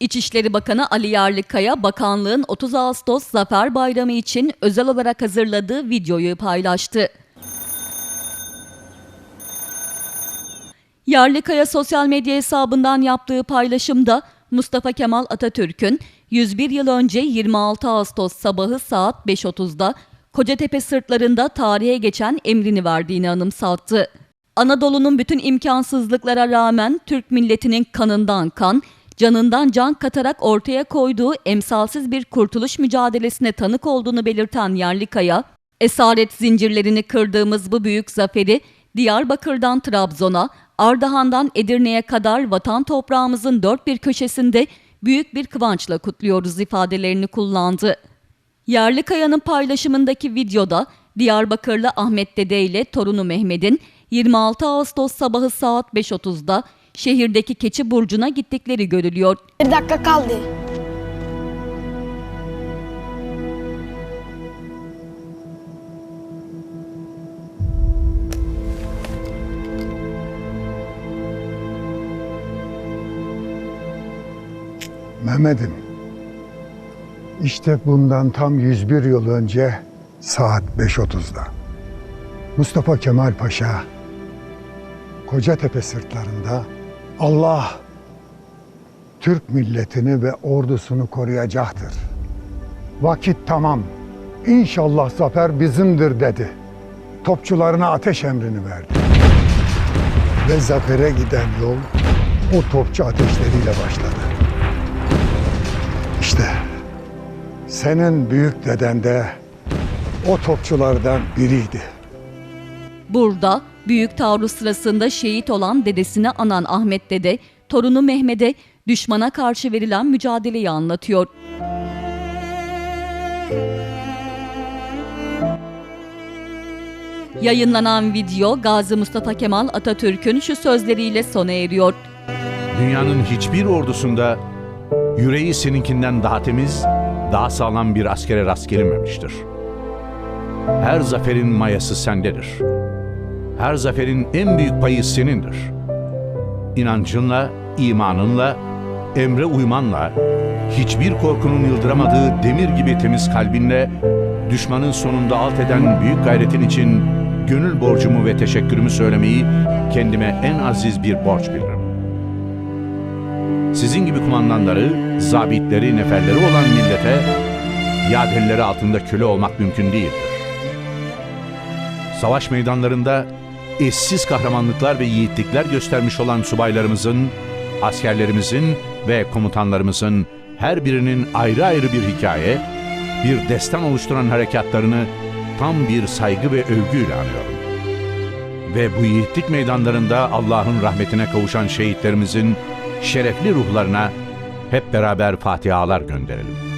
İçişleri Bakanı Ali Yerlikaya, bakanlığın 30 Ağustos Zafer Bayramı için özel olarak hazırladığı videoyu paylaştı. Yerlikaya sosyal medya hesabından yaptığı paylaşımda Mustafa Kemal Atatürk'ün 101 yıl önce 26 Ağustos sabahı saat 5.30'da Kocatepe sırtlarında tarihe geçen emrini verdiğini anımsattı. Anadolu'nun bütün imkansızlıklara rağmen Türk milletinin kanından kan, canından can katarak ortaya koyduğu emsalsiz bir kurtuluş mücadelesine tanık olduğunu belirten Yerlikaya, esaret zincirlerini kırdığımız bu büyük zaferi Diyarbakır'dan Trabzon'a, Ardahan'dan Edirne'ye kadar vatan toprağımızın dört bir köşesinde büyük bir kıvançla kutluyoruz ifadelerini kullandı. Yerlikaya'nın paylaşımındaki videoda Diyarbakırlı Ahmet Dede ile torunu Mehmet'in 26 Ağustos sabahı saat 5.30'da şehirdeki Keçi Burcu'na gittikleri görülüyor. Bir dakika kaldı. Mehmet'im, işte bundan tam 101 yıl önce saat 5.30'da Mustafa Kemal Paşa Kocatepe sırtlarında Allah Türk milletini ve ordusunu koruyacaktır. Vakit tamam. İnşallah zafer bizimdir dedi. Topçularına ateş emrini verdi. Ve zafere giden yol o topçu ateşleriyle başladı. İşte senin büyük deden de o topçulardan biriydi. Burada büyük taarruz sırasında şehit olan dedesini anan Ahmet Dede, torunu Mehmet'e düşmana karşı verilen mücadeleyi anlatıyor. Yayınlanan video Gazi Mustafa Kemal Atatürk'ün şu sözleriyle sona eriyor. Dünyanın hiçbir ordusunda yüreği seninkinden daha temiz, daha sağlam bir askere rast gelinmemiştir. Her zaferin mayası sendedir. Her zaferin en büyük payı senindir. İnancınla, imanınla, emre uymanla, hiçbir korkunun yıldıramadığı demir gibi temiz kalbinle, düşmanın sonunda alt eden büyük gayretin için gönül borcumu ve teşekkürümü söylemeyi kendime en aziz bir borç bilirim. Sizin gibi kumandanları, zabitleri, neferleri olan millete yaderleri altında köle olmak mümkün değildir. Savaş meydanlarında eşsiz kahramanlıklar ve yiğitlikler göstermiş olan subaylarımızın, askerlerimizin ve komutanlarımızın her birinin ayrı ayrı bir hikaye, bir destan oluşturan harekatlarını tam bir saygı ve övgüyle anıyorum. Ve bu yiğitlik meydanlarında Allah'ın rahmetine kavuşan şehitlerimizin şerefli ruhlarına hep beraber fatihalar gönderelim.